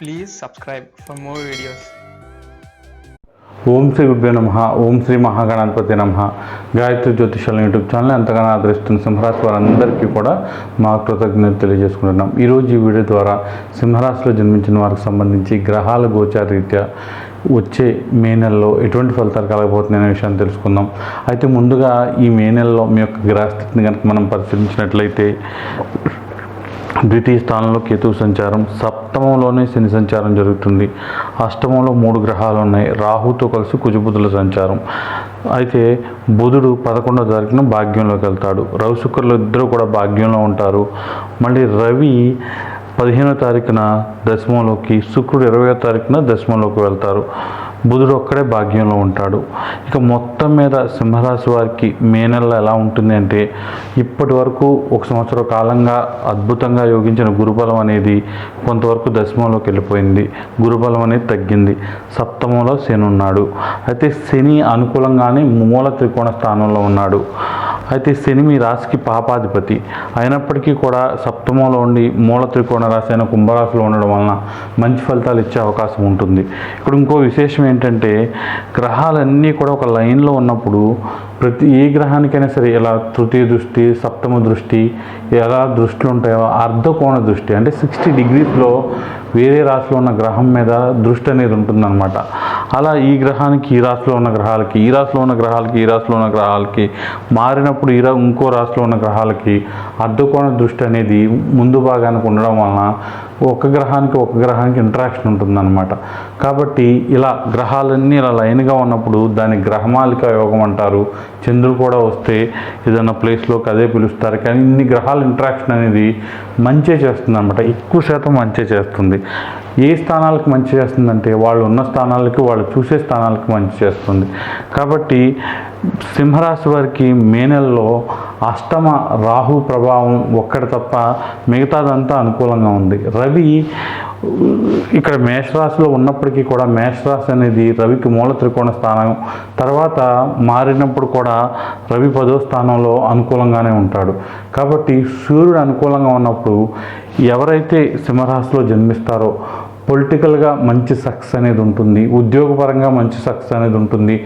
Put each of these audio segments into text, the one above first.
Please subscribe for more videos ఓం శ్రీ గురుభ్యో నమ ఓం శ్రీ మహాగణాధిపతి నమ. గాయత్రి జ్యోతిషాల యూట్యూబ్ ఛానల్ ఎంతగానో ఆదరిస్తున్న సింహరాశి వారందరికీ కూడా మా కృతజ్ఞత తెలియజేసుకుంటున్నాం. ఈరోజు ఈ వీడియో ద్వారా సింహరాశిలో జన్మించిన వారికి సంబంధించి గ్రహాల గోచారీత్యా వచ్చే మే నెలలో ఎటువంటి ఫలితాలు కలగబోతున్నాయి అనే విషయాన్ని తెలుసుకుందాం. అయితే ముందుగా ఈ మే నెలలో మీ యొక్క గ్రహస్థితిని కనుక మనం పరిశీలించినట్లయితే ద్వితీయ స్థానంలో కేతువు సంచారం సప్తమంలోనే శని సంచారం జరుగుతుంది. అష్టమంలో మూడు గ్రహాలు ఉన్నాయి. రాహుతో కలిసి కుజబుధుల సంచారం. అయితే బుధుడు పదకొండో తారీఖున భాగ్యంలోకి వెళ్తాడు. రవి శుక్రులు ఇద్దరు కూడా భాగ్యంలో ఉంటారు. మళ్ళీ రవి పదిహేనో తారీఖున దశమంలోకి శుక్రుడు ఇరవయో తారీఖున దశమంలోకి వెళ్తారు. బుధుడు ఒక్కడే భాగ్యంలో ఉంటాడు. ఇక మొత్తం మీద సింహరాశి వారికి మే నెలలో ఎలా ఉంటుంది అంటే ఇప్పటి వరకు ఒక సంవత్సర కాలంగా అద్భుతంగా యోగించిన గురుబలం అనేది కొంతవరకు దశమంలోకి వెళ్ళిపోయింది. గురుబలం అనేది తగ్గింది. సప్తమంలో శని ఉన్నాడు. అయితే శని అనుకూలంగానే మూల త్రికోణ స్థానంలో ఉన్నాడు. అయితే శని మీ రాశికి పాపాధిపతి. అయినప్పటికీ కూడా సప్తమంలో ఉండి మూల త్రికోణ రాశి అయిన కుంభరాశిలో ఉండడం వలన మంచి ఫలితాలు ఇచ్చే అవకాశం ఉంటుంది. ఇక్కడ ఇంకో విశేషం ఏంటంటే గ్రహాలన్నీ కూడా ఒక లైన్లో ఉన్నప్పుడు ప్రతి ఏ గ్రహానికైనా సరే ఇలా తృతీయ దృష్టి సప్తమ దృష్టి ఎలా దృష్టిలు ఉంటాయో అర్ధకోణ దృష్టి అంటే సిక్స్టీ డిగ్రీస్లో వేరే రాశిలో ఉన్న గ్రహం మీద దృష్టి అనేది ఉంటుందన్నమాట. అలా ఈ గ్రహానికి ఈ రాశిలో ఉన్న గ్రహాలకి ఈ రాశిలో ఉన్న గ్రహాలకి ఈ రాశిలో ఉన్న గ్రహాలకి మారినప్పుడు ఈ ఇంకో రాశిలో ఉన్న గ్రహాలకి అర్ధకోణ దృష్టి అనేది ముందు భాగానికి ఉండడం వలన ఒక గ్రహానికి ఒక గ్రహానికి ఇంటరాక్షన్ ఉంటుందన్నమాట. కాబట్టి ఇలా గ్రహాలన్నీ ఇలా లైన్గా ఉన్నప్పుడు దాన్ని గ్రహమాలిక యోగం అంటారు. చంద్రుడు కూడా వస్తే ఏదైనా ప్లేస్లోకి అదే పిలుస్తారు. కానీ ఇన్ని గ్రహాల ఇంటరాక్షన్ అనేది మంచే చేస్తుంది అనమాట ఎక్కువ శాతం మంచే చేస్తుంది. ఏ స్థానాలకు మంచి చేస్తుందంటే వాళ్ళు ఉన్న స్థానాలకి వాళ్ళు చూసే స్థానాలకి మంచి చేస్తుంది. కాబట్టి సింహరాశి వారికి మే నెలలో అష్టమ రాహు ప్రభావం ఒక్కడి తప్ప మిగతాదంతా అనుకూలంగా ఉంది. రవి ఇక్కడ మేషరాశిలో ఉన్నప్పటికీ కూడా మేషరాశి అనేది రవికి మూల త్రికోణ స్థానం. తర్వాత మారినప్పుడు కూడా రవి పదో స్థానంలో అనుకూలంగానే ఉంటాడు. కాబట్టి సూర్యుడు అనుకూలంగా ఉన్నప్పుడు ఎవరైతే సింహరాశిలో జన్మిస్తారో పొలిటికల్గా మంచి సక్సెస్ అనేది ఉంటుంది ఉద్యోగపరంగా మంచి సక్సెస్ అనేది ఉంటుంది.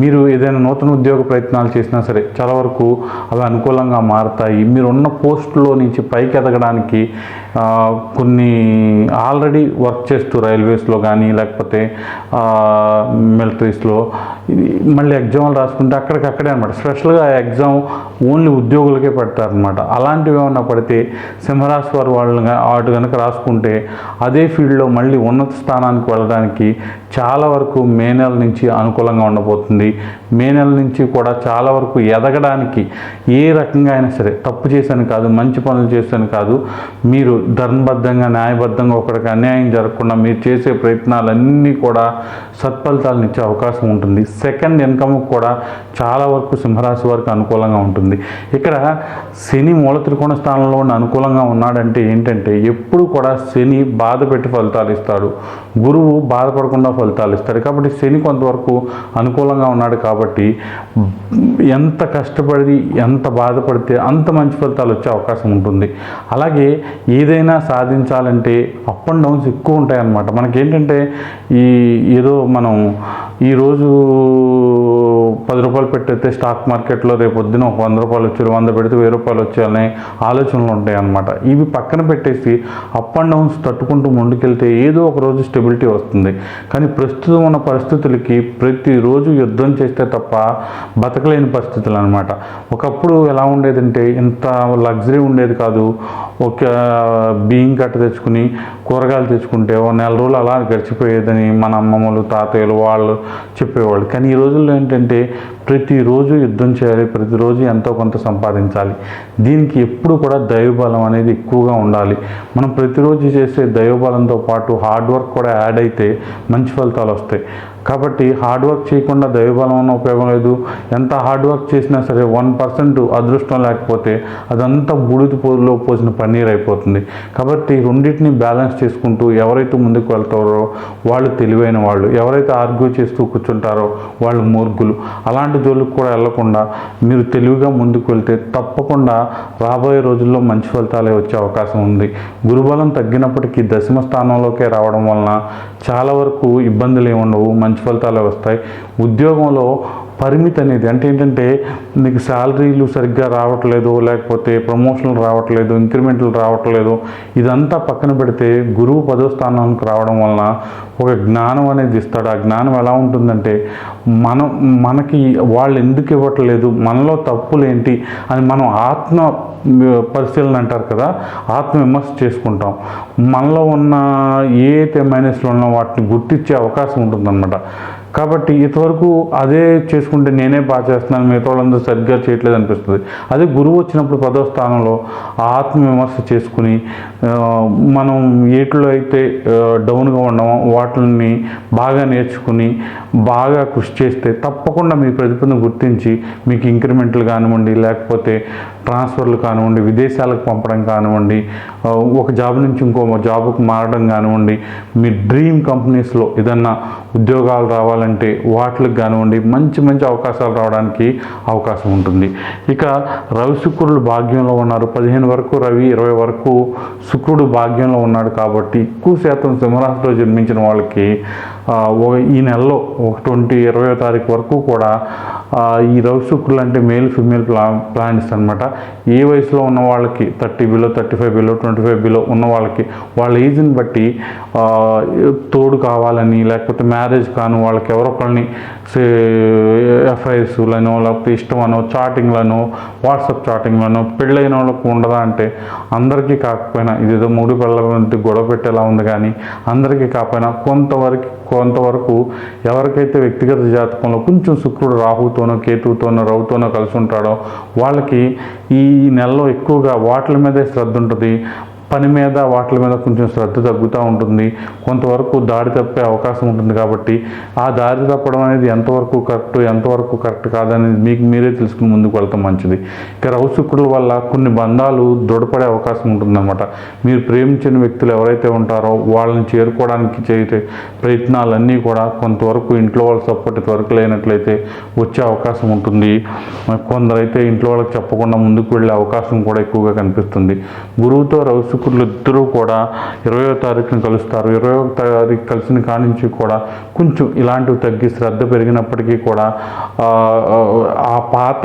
మీరు ఏదైనా నూతన ఉద్యోగ ప్రయత్నాలు చేసినా సరే చాలా వరకు అవి అనుకూలంగా మారుతాయి. మీరు ఉన్న పోస్టులో నుంచి పైకి ఎదగడానికి కొన్ని ఆల్రెడీ వర్క్ చేస్తూ రైల్వేస్లో కానీ లేకపోతే మిలిటరీస్లో ఇది మళ్ళీ ఎగ్జామ్లు రాసుకుంటే అక్కడికక్కడే అనమాట స్పెషల్గా ఎగ్జామ్ ఓన్లీ ఉద్యోగులకే పెడతారనమాట అలాంటివి ఏమన్నా పడితే సింహరాశి వారు వాళ్ళు వాటి కనుక రాసుకుంటే అదే ఫీల్డ్లో మళ్ళీ ఉన్నత స్థానానికి వెళ్ళడానికి చాలా వరకు మే నెల నుంచి అనుకూలంగా ఉండబోతుంది. మే నెల నుంచి కూడా చాలా వరకు ఎదగడానికి ఏ రకంగా అయినా సరే తప్పు చేశాను కాదు మంచి పనులు చేశాను కాదు మీరు ధర్మబద్ధంగా న్యాయబద్ధంగా ఒకరికి అన్యాయం జరగకుండా మీరు చేసే ప్రయత్నాలన్నీ కూడా సత్ఫలితాలను ఇచ్చే అవకాశం ఉంటుంది. సెకండ్ ఇన్కమ్ కూడా చాలా వరకు సింహరాశి వారికి అనుకూలంగా ఉంటుంది. ఇక్కడ శని మూల త్రికోణ స్థానంలో ఉన్న అనుకూలంగా ఉన్నాడంటే ఏంటంటే ఎప్పుడు కూడా శని బాధ పెట్టి ఫలితాలు ఇస్తాడు. గురువు బాధపడకుండా ఫలితాలు ఇస్తాడు కాబట్టి శని కొంతవరకు అనుకూలంగా ఉన్నాడు కాబట్టి ఎంత కష్టపడి ఎంత బాధపడితే అంత మంచి ఫలితాలు వచ్చే అవకాశం ఉంటుంది. అలాగే ఏదైనా సాధించాలంటే అప్ అండ్ డౌన్స్ ఎక్కువ ఉంటాయన్నమాట. మనకేంటంటే ఈ ఏదో మనం ఈరోజు పది రూపాయలు పెట్టేస్తే స్టాక్ మార్కెట్లో రేపు పొద్దున ఒక వంద రూపాయలు వచ్చి వంద పెడితే వెయ్యి రూపాయలు వచ్చాయనే ఆలోచనలు ఉంటాయి అన్నమాట ఇవి పక్కన పెట్టేసి అప్ అండ్ డౌన్స్ తట్టుకుంటూ ముందుకెళ్తే ఏదో ఒక రోజు స్టెబిలిటీ వస్తుంది. కానీ ప్రస్తుతం ఉన్న పరిస్థితులకి ప్రతిరోజు యుద్ధం చేస్తే తప్ప బతకలేని పరిస్థితులు అనమాట ఒకప్పుడు ఎలా ఉండేదంటే ఇంత లగ్జరీ ఉండేది కాదు. ఒక బియ్యం కట్ట తెచ్చుకుని కూరగాయలు తెచ్చుకుంటే ఓ నెల రోజులు అలా గడిచిపోయేదని మన అమ్మమ్మలు తాతయ్యలు వాళ్ళు చెప్పేవాళ్ళు. కానీ ఈ రోజుల్లో ఏంటంటే ప్రతిరోజు యుద్ధం చేయాలి ప్రతిరోజు ఎంతో కొంత సంపాదించాలి. దీనికి ఎప్పుడు కూడా దైవబలం అనేది ఎక్కువగా ఉండాలి. మనం ప్రతిరోజు చేసే దైవబలంతో పాటు హార్డ్ వర్క్ కూడా యాడ్ అయితే మంచి ఫలితాలు వస్తాయి. కాబట్టి హార్డ్ వర్క్ చేయకుండా దైవబలం ఉన్న ఉపయోగం లేదు. ఎంత హార్డ్ వర్క్ చేసినా సరే వన్ పర్సెంట్ అదృష్టం లేకపోతే అదంతా బూడిద పోలో పోసిన పన్నీర్ అయిపోతుంది. కాబట్టి రెండింటిని బ్యాలెన్స్ చేసుకుంటూ ఎవరైతే ముందుకు వెళ్తారో వాళ్ళు తెలివైన వాళ్ళు ఎవరైతే ఆర్గ్యూ చేస్తూ కూర్చుంటారో వాళ్ళు మూర్ఖులు. అలాంటి జోలికి కూడా వెళ్ళకుండా మీరు తెలివిగా ముందుకు వెళ్తే తప్పకుండా రాబోయే రోజుల్లో మంచి ఫలితాలే వచ్చే అవకాశం ఉంది. గురుబలం తగ్గినప్పటికీ దశమ స్థానంలోకే రావడం వలన చాలా వరకు ఇబ్బందులు ఏమి ఉండవు మంచి ఫలితాలే వస్తాయి. ఉద్యోగంలో పరిమితి అనేది అంటే ఏంటంటే నీకు శాలరీలు సరిగ్గా రావట్లేదు లేకపోతే ప్రమోషన్లు రావట్లేదు ఇంక్రిమెంట్లు రావట్లేదు. ఇదంతా పక్కన పెడితే గురువు పదో స్థానానికి రావడం వలన ఒక జ్ఞానం అనేది ఇస్తాడు. ఆ జ్ఞానం ఎలా ఉంటుందంటే మనం మనకి వాళ్ళు ఎందుకు ఇవ్వట్లేదు మనలో తప్పులు ఏంటి అని మనం ఆత్మ పరిశీలన అంటారు కదా ఆత్మ విమర్శ చేసుకుంటాం. మనలో ఉన్న ఏ అయితే మైనస్లో ఉన్నా వాటిని గుర్తించే అవకాశం ఉంటుందన్నమాట. కాబట్టి ఇంతవరకు అదే చేసుకుంటే నేనే బాగా చేస్తున్నాను మిగతా వాళ్ళందరూ సరిగ్గా చేయట్లేదు అనిపిస్తుంది. అదే గురువు వచ్చినప్పుడు పదో స్థానంలో ఆత్మవిమర్శ చేసుకుని మనం ఏట్లో అయితే డౌన్గా ఉండమో వాటిని బాగా నేర్చుకుని బాగా కృషి చేస్తే తప్పకుండా మీ ప్రతిభను గుర్తించి మీకు ఇంక్రిమెంట్లు కానివ్వండి లేకపోతే ట్రాన్స్ఫర్లు కానివ్వండి విదేశాలకు పంపడం కానివ్వండి ఒక జాబ్ నుంచి ఇంకో జాబ్కు మారడం కానివ్వండి మీ డ్రీమ్ కంపెనీస్లో ఏదన్నా ఉద్యోగాలు రావాలి రావాలంటే వాటికి కానివ్వండి మంచి మంచి అవకాశాలు రావడానికి అవకాశం ఉంటుంది. ఇక రవి శుక్రుడు భాగ్యంలో ఉన్నారు. పదిహేను వరకు రవి ఇరవై వరకు శుక్రుడు భాగ్యంలో ఉన్నాడు కాబట్టి ఎక్కువ శాతం సింహరాశిలో జన్మించిన వాళ్ళకి ఈ నెలలో ఒక ట్వంటీ ఇరవై తారీఖు వరకు కూడా ఈ రవి శుక్రులు అంటే మేల్ ఫిమేల్ ప్లా ప్లాంట్స్ అనమాట ఏ వయసులో ఉన్న వాళ్ళకి thirty below thirty five below twenty five below ఉన్న వాళ్ళకి వాళ్ళ ఏజ్ని బట్టి తోడు కావాలని లేకపోతే మ్యారేజ్ కాను వాళ్ళకి ఎవరొకరిని ఎఫ్ఐఎస్లను లేకపోతే ఇష్టమనో చాటింగ్లను వాట్సాప్ చాటింగ్లను పెళ్ళైన వాళ్ళకు ఉండదా అంటే అందరికీ కాకపోయినా ఇదేదో మూడు పిల్లల గొడవ పెట్టేలా ఉంది కానీ అందరికీ కాకపోయినా కొంతవరకు కొంతవరకు ఎవరికైతే వ్యక్తిగత జాతకంలో కొంచెం శుక్రుడు రాహుతోనో కేతువుతోనో రవుతోనో కలిసి ఉంటాడో వాళ్ళకి ఈ నెలలో ఎక్కువగా వాటి మీదే శ్రద్ధ ఉంటుంది. పని మీద వాటి మీద కొంచెం శ్రద్ధ తగ్గుతూ ఉంటుంది. కొంతవరకు దారి తప్పే అవకాశం ఉంటుంది కాబట్టి ఆ దారి తప్పడం అనేది ఎంతవరకు కరెక్ట్ ఎంతవరకు కరెక్ట్ కాదనేది మీకు మీరే తెలుసుకుని ముందుకు వెళ్తాం మంచిది. ఇక రౌశుక్రుల వల్ల కొన్ని బంధాలు దృఢపడే అవకాశం ఉంటుందన్నమాట. మీరు ప్రేమించిన వ్యక్తులు ఎవరైతే ఉంటారో వాళ్ళని చేరుకోవడానికి చేసే ప్రయత్నాలన్నీ కూడా కొంతవరకు ఇంట్లో వాళ్ళ సపోర్ట్ వరకు లేనట్లయితే వచ్చే అవకాశం ఉంటుంది. కొందరైతే ఇంట్లో వాళ్ళకి చెప్పకుండా ముందుకు వెళ్ళే అవకాశం కూడా ఎక్కువగా కనిపిస్తుంది. గురువుతో రౌసు శుక్రులు ఇద్దరూ కూడా ఇరవయో తారీఖున కలుస్తారు. ఇరవయో తారీఖు కలిసిన కానించి కూడా కొంచెం ఇలాంటివి తగ్గి శ్రద్ధ పెరిగినప్పటికీ కూడా ఆ, పాత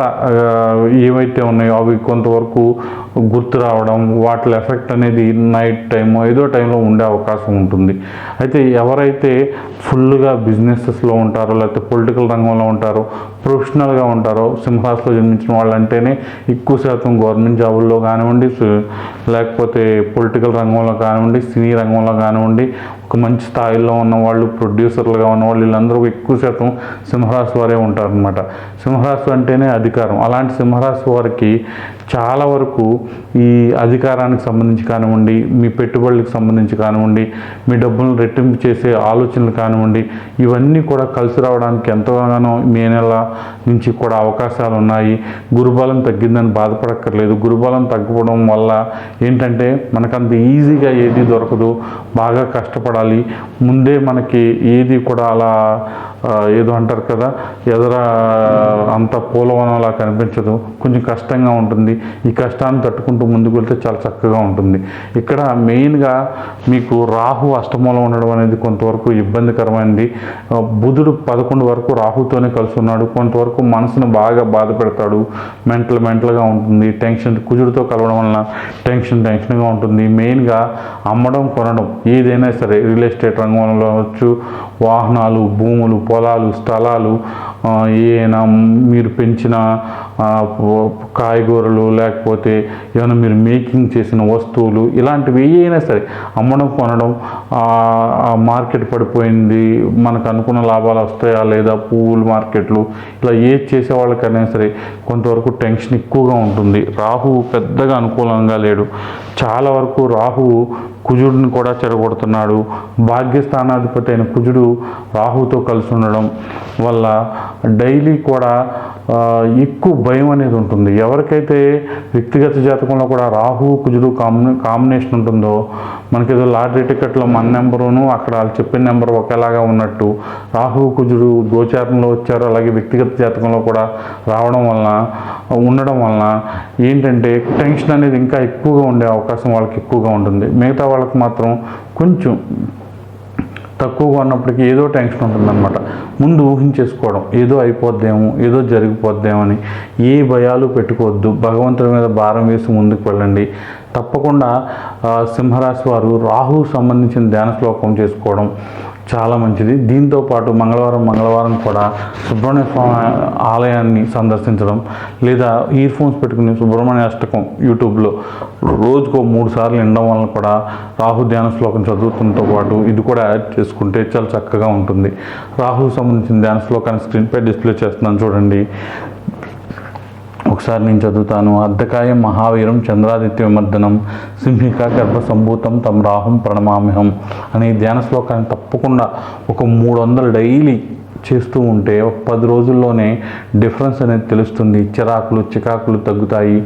ఏవైతే ఉన్నాయో అవి కొంతవరకు గుర్తు రావడం వాటి ఎఫెక్ట్ అనేది నైట్ టైం ఏదో టైంలో ఉండే అవకాశం ఉంటుంది. అయితే ఎవరైతే ఫుల్గా బిజినెసెస్లో ఉంటారో లేకపోతే పొలిటికల్ రంగంలో ఉంటారో ప్రొఫెషనల్గా ఉంటారో సింహాస్లో జన్మించిన వాళ్ళు అంటేనే ఎక్కువ శాతం గవర్నమెంట్ జాబుల్లో కానివ్వండి లేకపోతే పొలిటికల్ రంగంలో కానివ్వండి సినీ రంగంలో కానివ్వండి ఒక మంచి స్థాయిలో ఉన్న వాళ్ళు ప్రొడ్యూసర్లుగా ఉన్నవాళ్ళు వీళ్ళందరూ ఎక్కువ శాతం సింహరాశి వారే ఉంటారనమాట సింహరాశి అంటేనే అధికారం. అలాంటి సింహరాశి వారికి చాలా వరకు ఈ అధికారానికి సంబంధించి కానివ్వండి మీ పెట్టుబడులకు సంబంధించి కానివ్వండి మీ డబ్బులను రెట్టింపు చేసే ఆలోచనలు కానివ్వండి ఇవన్నీ కూడా కలిసి రావడానికి ఎంతగానో మే నెల నుంచి కూడా అవకాశాలు ఉన్నాయి. గురుబలం తగ్గిందని బాధపడక్కర్లేదు. గురుబలం తగ్గిపోవడం వల్ల ఏంటంటే మనకంత ఈజీగా ఏది దొరకదు. బాగా కష్టపడాలి. ముందే మనకి ఏది కూడా అలా ఏదో అంటారు కదా ఎదుర అంత పూలవనంలా కనిపించదు. కొంచెం కష్టంగా ఉంటుంది. ఈ కష్టాన్ని తట్టుకుంటూ ముందుకు వెళ్తే చాలా చక్కగా ఉంటుంది. ఇక్కడ మెయిన్గా మీకు రాహు అష్టమంలో ఉండడం అనేది కొంతవరకు ఇబ్బందికరమైనది బుధుడు పదకొండు వరకు రాహుతోనే కలిసి ఉన్నాడు కొంతవరకు మనసును బాగా బాధ పెడతాడు. మెంటల్ మెంటల్గా ఉంటుంది. టెన్షన్ కుజుడితో కలవడం వలన టెన్షన్ టెన్షన్గా ఉంటుంది. మెయిన్గా అమ్మడం కొనడం ఏదైనా సరే రియల్ ఎస్టేట్ రంగంలో అవచ్చు వాహనాలు భూములు పొలాలు స్థలాలు ఆ, మీరు పెంచిన కాయగూరలు లేకపోతే ఏమైనా మీరు మేకింగ్ చేసిన వస్తువులు ఇలాంటివి అయినా సరే అమ్మడం కొనడం మార్కెట్ పడిపోయింది మనకు అనుకున్న లాభాలు వస్తాయా లేదా పువ్వులు మార్కెట్లు ఇలా ఏది చేసే వాళ్ళకైనా సరే కొంతవరకు టెన్షన్ ఎక్కువగా ఉంటుంది. రాహువు పెద్దగా అనుకూలంగా లేడు. చాలా వరకు రాహువు కుజుడిని కూడా చెడగొడుతున్నాడు భాగ్యస్థానాధిపతి అయిన కుజుడు రాహుతో కలిసి ఉండడం వల్ల డైలీ కూడా ఎక్కువ భయం అనేది ఉంటుంది. ఎవరికైతే వ్యక్తిగత జాతకంలో కూడా రాహు కుజుడు కాంబినే కాంబినేషన్ ఉంటుందో మనకేదో లాటరీ టికెట్లో మన నెంబరును అక్కడ వాళ్ళు చెప్పిన నెంబర్ ఒకేలాగా ఉన్నట్టు రాహు కుజుడు గోచారంలో వచ్చారు అలాగే వ్యక్తిగత జాతకంలో కూడా రావడం వలన ఉండడం వలన ఏంటంటే టెన్షన్ అనేది ఇంకా ఎక్కువగా ఉండే అవకాశం వాళ్ళకి ఎక్కువగా ఉంటుంది. మిగతా వాళ్ళకి మాత్రం కొంచెం తక్కువగా ఉన్నప్పటికీ ఏదో టెన్షన్ ఉంటుందన్నమాట. ముందు ఊహించేసుకోవడం ఏదో అయిపోద్దేమో ఏదో జరిగిపోద్దేమో అని ఏ భయాలు పెట్టుకోవద్దు. భగవంతుడి మీద భారం వేసి ముందుకు వెళ్ళండి. తప్పకుండా సింహరాశి వారు రాహు సంబంధించిన ధ్యాన శ్లోకం చేసుకోవడం చాలా మంచిది. దీంతో పాటు మంగళవారం మంగళవారం కూడా సుబ్రహ్మణ్య స్వామి ఆలయాన్ని సందర్శించడం లేదా ఇయర్ ఫోన్స్ పెట్టుకుని సుబ్రహ్మణ్య అష్టకం యూట్యూబ్లో రోజుకో మూడు సార్లు వినడం వలన కూడా రాహు ధ్యాన శ్లోకం చదువుతుంతో పాటు ఇది కూడా యాడ్ చేసుకుంటే చాలా చక్కగా ఉంటుంది. రాహు సంబంధించిన ధ్యాన శ్లోకాన్ని స్క్రీన్పై డిస్ప్లే చేస్తున్నాను చూడండి. ఒకసారి నేను చదువుతాను. అర్ధకాయం మహావీరం చంద్రాదిత్య విమర్దనం. సింహిక గర్భ సంభూతం తమ రాహం ప్రణమామ్యహం అనే ధ్యాన శ్లోకాన్ని తప్పకుండా ఒక మూడు వందలు డైలీ చేస్తూ ఉంటే ఒక పది రోజుల్లోనే డిఫరెన్స్ అనేది తెలుస్తుంది. చిరాకులు చికాకులు తగ్గుతాయి.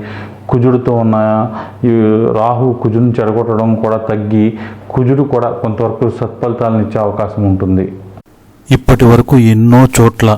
కుజుడితో ఉన్న ఈ రాహు కుజుని చెడగొట్టడం కూడా తగ్గి కుజుడు కూడా కొంతవరకు సత్ఫలితాలను ఇచ్చే అవకాశం ఉంటుంది. ఇప్పటి వరకు ఎన్నో చోట్ల